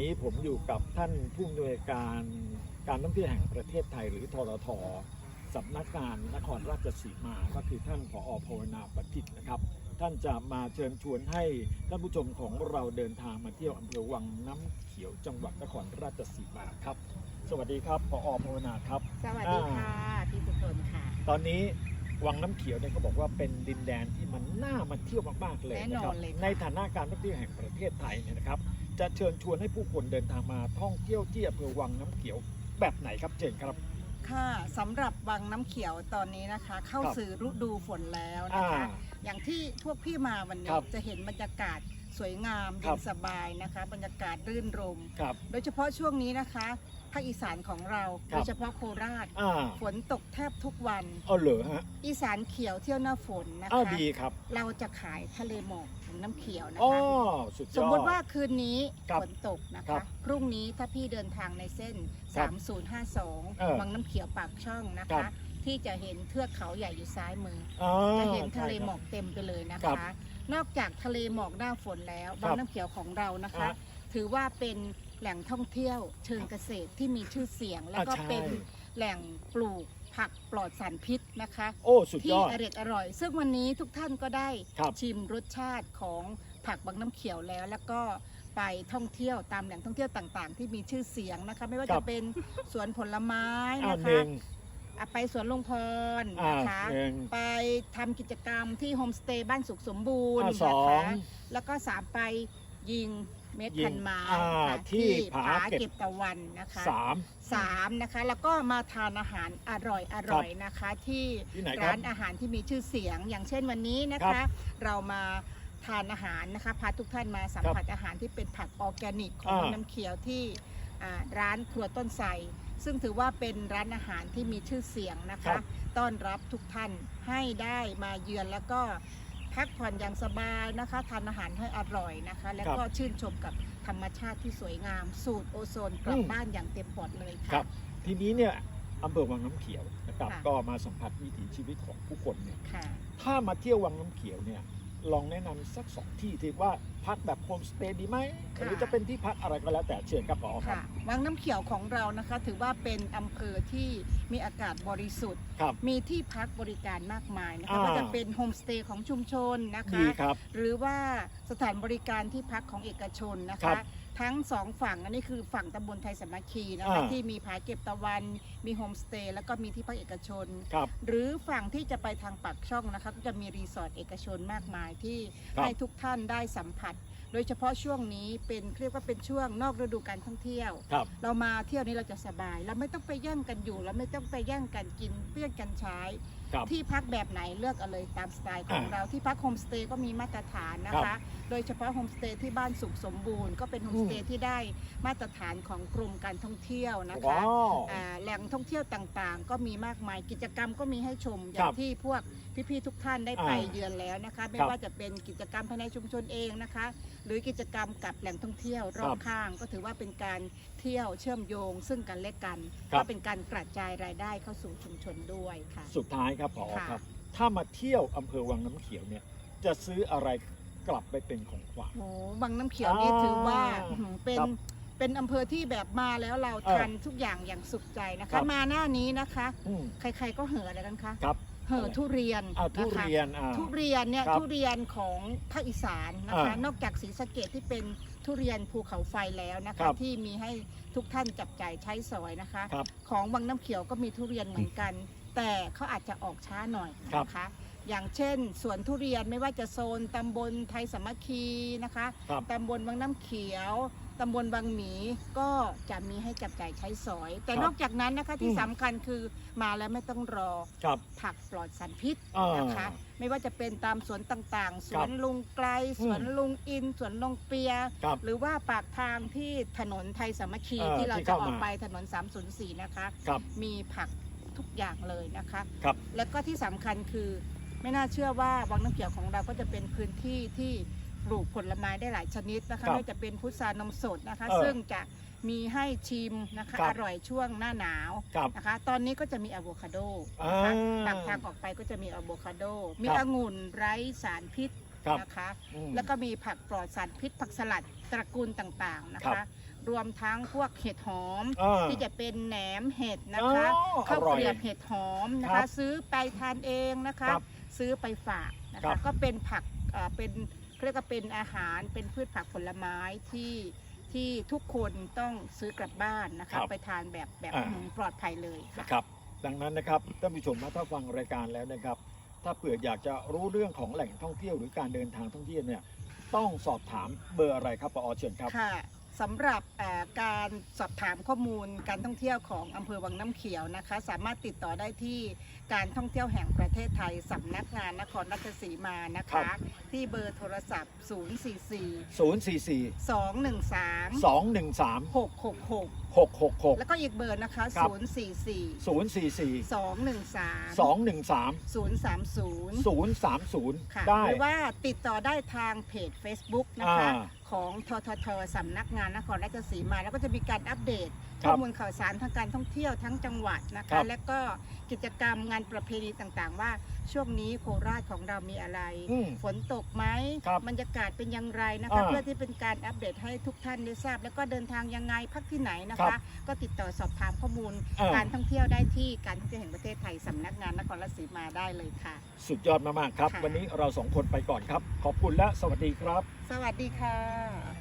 นี้ผมอยู่กับท่านผู้อำนวยการการท่องเที่ยวแห่งประเทศไทย หรือทรทสำนักงานนครราชสีมา ก็คือท่านผอภาวนาปฏิษฐ์นะครับ ท่านจะมาเชิญชวนให้ท่านผู้ชมของเราเดินทางมาเที่ยวอำเภอวังน้ำเขียวจังหวัดนครราชสีมาครับ สวัสดีครับผอภาวนาครับ สวัสดีค่ะพี่สุทนค่ะ ตอนนี้วังน้ำเขียวเนี่ยเขาบอกว่าเป็นดินแดนที่มันน่ามาเที่ยวมากๆเลยแน่นะนคอรับนเลยค่ะในฐานะการท่องเที่ยวแห่งประเทศไทยเนี่ยนะครับ จะเชิญชวนให้ผู้คนเดินทางมาท่องเที่ยวที่อำเภอวังน้ำเขียว แบบไหนครับเจนครับ ค่ะสำหรับวังน้ำเขียวตอนนี้นะคะ เข้าครับ สู่ฤดูฝนแล้วนะอ่าคะ อย่างที่พวกพี่มาวันคนี้รับจะเห็นบรรยากาศ สวยงามคเย็รับนสบายนะคะ บรรยากาศรื่นรม ครับ โดยเฉพาะช่วงนี้นะคะภาคอีสานของเราครับ โดยเฉพาะโคราช อ่าฝนตกแทบทุกวัน เอาเหรอฮะอีสานเขียวเที่ยวหน้าฝนนะอ้าวคะ ดีครับเราจะขายทะเลหมอกของน้ำเขียวนะอ๋อคะ สุดยอด สมมติว่าคืนนี้ครับฝนตกนะครัคะ บพรุ่งนี้ถ้าพี่เดินทางในเส้น ครับเออ3052วังน้ำเขียวปากช่องนะครัคะ บ ที่จะเห็นเทือกเขาใหญ่อยู่ซ้ายมืออ๋อจะเห็นทะเลใช่หคมรับอกเต็มไปเลยนะครัคะ บ นอกจากทะเลหมอกหน้าฝนแล้วครับวังน้ำเขียวของเรานะคะฮะถือว่าเป็นแหล่งท่องเที่ยวเชิงเกษตรที่มีชื่อเสียง แล้วก็อ่าใช่ เป็นแหล่งปลูกผักปลอดสารพิษนะคะ โอ้ สุดยที่อด อร่อยอร่อย ซึ่งวันนี้ทุกท่านก็ได้ครับชิมรสชาติของผักบางน้ำเขียวแล้ว แล้วก็ไปท่องเที่ยวตามแหล่งท่องเที่ยวต่างๆ ที่มีชื่อเสียงนะคะ ไม่ว่าครัจะบเป็นสวนผลไม้อ่านะหคะนึ่ง อะไปสวนลุงพรอ่านะคะหนึ่งไปทำกิจกรรมที่โฮมสเตย์บ้านสุขสมบูรณ์อ่าสนะอคะงแล้วก็สามไปยิงเม็ดยิงพันไม้อ่าค่ะที่ผาเก็บ เก็บตะวันนะคะสาม สามนะคะ แล้วก็มาทานอาหารอร่อยอร่อยนะคะ ที่ที่ไหนครับร้านอาหารที่มีชื่อเสียง อย่างเช่นวันนี้นะครัคะ บเรามาทานอาหารนะคะพาทุกท่านมาสัมผัสอาหารที่เป็นผักออร์แกนิกของอ่า น้ำเขียวที่อ่าร้านครัวต้นไทร ซึ่งถือว่าเป็นร้านอาหารที่มีชื่อเสียงนะครัคะ บ ต้อนรับทุกท่านให้ได้มาเยือนแล้วก็พักผ่อนอย่างสบายนะคะทานอาหารให้อร่อยนะคะ แล้วก็ชื่นชมกับธรรมชาติที่สวยงาม สูตรโอโซนกลับอืมบ้านอย่างเต็มปอดเลยครัค่ะ บ ทีนี้เนี่ยอำเภอวังน้ำเขียวนะครับ ค่ะ ก็มาสัมผัสวิถีชีวิตของผู้คนเนี่ย ค่ะ ถ้ามาเที่ยววังน้ำเขียวเนี่ย ลองแนะนำสักสองที่ที่ว่าพักแบบโฮมสเตย์ดีไหมค่ะหรือจะเป็นที่พักอะไรก็แล้วแต่เชิญครับผอครับ ค่ะวังน้ำเขียวของเรานะคะ ถือว่าเป็นอำเภอที่มีอากาศบริสุทธิ์ ครับ มีที่พักบริการมากมายนะคะอ่า ก็จะเป็นโฮมสเตย์ของชุมชนนะคะดีครับ หรือว่าสถานบริการที่พักของเอกชนนะครัคะ บ ทั้งสองฝั่งอันนี้คือฝั่งตำบลไทยสามัคคีนะคะอ่าที่มีผาเก็บตะวัน มีโฮมสเตย์แล้วก็มีที่พักเอกชน ครับหรือฝั่งที่จะไปทางปากช่องนะคะก็จะมีรีสอร์ทเอกชนมากมายที่ครับ ให้ทุกท่านได้สัมผัส โดยเฉพาะช่วงนี้เป็นเรียกว่าเป็นช่วงนอกฤดูการท่องเที่ยว ครับ เรามาเที่ยวนี้เราจะสบาย เราไม่ต้องไปแย่งกันอยู่ เราไม่ต้องไปแย่งกันกินเพื่อนกันใช้ครับที่พักแบบไหนเลือกเอาเลยตามสไตล์ของอ่าเราที่พักโฮมสเตย์ก็มีมาตรฐานนะครัคะ บโดยเฉพาะโฮมสเตย์ที่บ้านสุขสมบูรณ์ก็เป็นโฮมสเตย์ที่ได้มาตรฐานของกรมการท่องเที่ยวนะคะว้าวอ่าแหล่งท่องเที่ยวต่างๆ ก็มีมากมายกิจกรรมก็มีให้ชมอคย่ารังบที่พวกพี่ๆทุกท่านได้ไปอ่าเยือนแล้วนะคะ ไม่ครับว่าจะเป็นกิจกรรมภายในชุมชนเองนะคะ หรือกิจกรรมกับแหล่งท่องเที่ยวรอครับบข้าง ก็ถือว่าเป็นการเที่ยวเชื่อมโยง ซึ่งกันและกันครับ ก็เป็นการกระจายรายได้เข้าสู่ชุมชนด้วยค่ะ สุดท้ายครับผอค่ะ ครับ ถ้ามาเที่ยวอำเภอวังน้ำเขียวเนี่ย จะซื้ออะไรกลับไปเป็นของขวัญโอ้วังน้ำเขียวนี่อ่าถือว่าอื้อหือเป็นครับเป็นอำเภอที่แบบมาแล้วเราเออทานทุกอย่างอย่างสุขใจนะครัคะ บ มาหน้านี้นะคะ อืมใคร ๆก็เห่ออะไรกันคะครับเห่อทุเรียนอ่าทุนะคะเรียนอ่า ทุเรียนเนี่ยครับทุเรียนของภาคอีสานนะคะ อ่านอกจากศรีสะเกดที่เป็น ทุเรียนภูเขาไฟแล้วนะครัคะ บที่มีให้ทุกท่านจับจ่ายใช้สอยนะคะ ครับของวังน้ำเขียวก็มีทุเรียนเหมือนกัน แต่เขาอาจจะออกช้าหน่อยนะคะ อย่างเช่นสวนทุเรียนไม่ว่าจะโซนตำบลไทยสามัคคีนะคะครับ ตำบลวังน้ำเขียว ตำบลวังหมีก็จะมีให้จับจ่ายใช้สอย แต่ครับนอกจากนั้นนะคะที่อืม สำคัญคือมาแล้วไม่ต้องรอครับ ผักปลอดสารพิษอ่านะคะ ไม่ว่าจะเป็นตามสวนต่างๆสครัวบนลุงไกล สวนอืมลุงอิน สวนลงเปีย ครับหรือว่าปากทางที่ถนนไทยสามัคคีเอ่อที่เราที่จะเข้าออกมา ไปถนน 304 นะคะ ครับ มีผักทุกอย่างเลยนะคะ ครับ แล้วก็ที่สำคัญคือไม่น่าเชื่อว่าวังน้ำเขียวของเราก็จะเป็นพื้นที่ที่ ปลูกผลไม้ได้หลายชนิดนะครัคะบไม่ว่าจะเป็นพุทรานมสดนะคะ เออซึ่งจะมีให้ชิมนะคะครับอร่อยช่วงหน้าหนาวครับนะคะ ตอนนี้ก็จะมีอะโวคาโดอ่านะคะปากทางออกไปก็จะมีอะโวคาโด มีครับองุ่นไร้สารพิษครับ นะคะ อืม แล้วก็มีผักปลอดสารพิษผักสลัดตระกูลต่างๆนะครัคะ บ รวมทั้งพวกเห็ดหอม อ่า ที่จะเป็นแหนมเห็ดนะคะอ๋อข้าวอร่อยเกรียบเห็ดหอมนะครัคะ บซื้อไปทานเองนะคะ ครับซื้อไปฝากนะครัคะ บก็เป็นผักเอ่อเป็น เขาเรียกว่าเป็นอาหารเป็นพืชผักผลไม้ที่ที่ทุกคนต้องซื้อกลับบ้านนะครัคะบไปทานแบบแบบอ่าอืมปลอดภัยเลยค่ะนะครับ ดังนั้นนะครับท่านผู้ชมนะถ้าฟังรายการแล้วนะครับ ถ้าเผื่ออยากจะรู้เรื่องของแหล่งท่องเที่ยวหรือการเดินทางท่องเที่ยวเนี่ยต้องสอบถามเบอร์อะไรครับปอเชิญครับค่ะสำหรับเอ่อการสอบถามข้อมูลการท่องเที่ยวของอำเภอวังน้ำเขียวนะคะ สามารถติดต่อได้ที่การท่องเที่ยวแห่งประเทศไทยสำนักงานนครราชสีมานะครัคะบที่เบอร์โทรศัพท์ 044 044 213 213 666 666 แล้วก็อีกเบอร์นะคะครับ044 044 213 213 030 030ค่ะได้ หรือว่าติดต่อได้ทางเพจ Facebook นะคะ อ่า ของทททสำนักงานนครราชสีมา แล้วก็จะมีการอัปเดตครั ข้บอมูลข่าวสารทางการท่องเที่ยวทั้งจังหวัดนะครัคะ บและก็กิจกรรมงานประเพณีต่างๆ ว่าช่วงนี้โคราชของเรามีอะไร อืมฝนตกไหมครับบรรยากาศเป็นอย่างไรนะคะอ่าเพื่อที่เป็นการอัปเดตให้ทุกท่านได้ทราบ แล้วก็เดินทางยังไงพักที่ไหนนะครัคะ บก็ติดต่อสอบถามข้อมูลอ่าการท่องเที่ยวได้ที่การท่องเที่ยวแห่งประเทศไทยสำนักงานนครราชสีมาได้เลยค่ะ สุดยอดมากๆครับ ค่ะ วันนี้เราสองคนไปก่อนครับ ขอบคุณและสวัสดีครับ สวัสดีค่ะ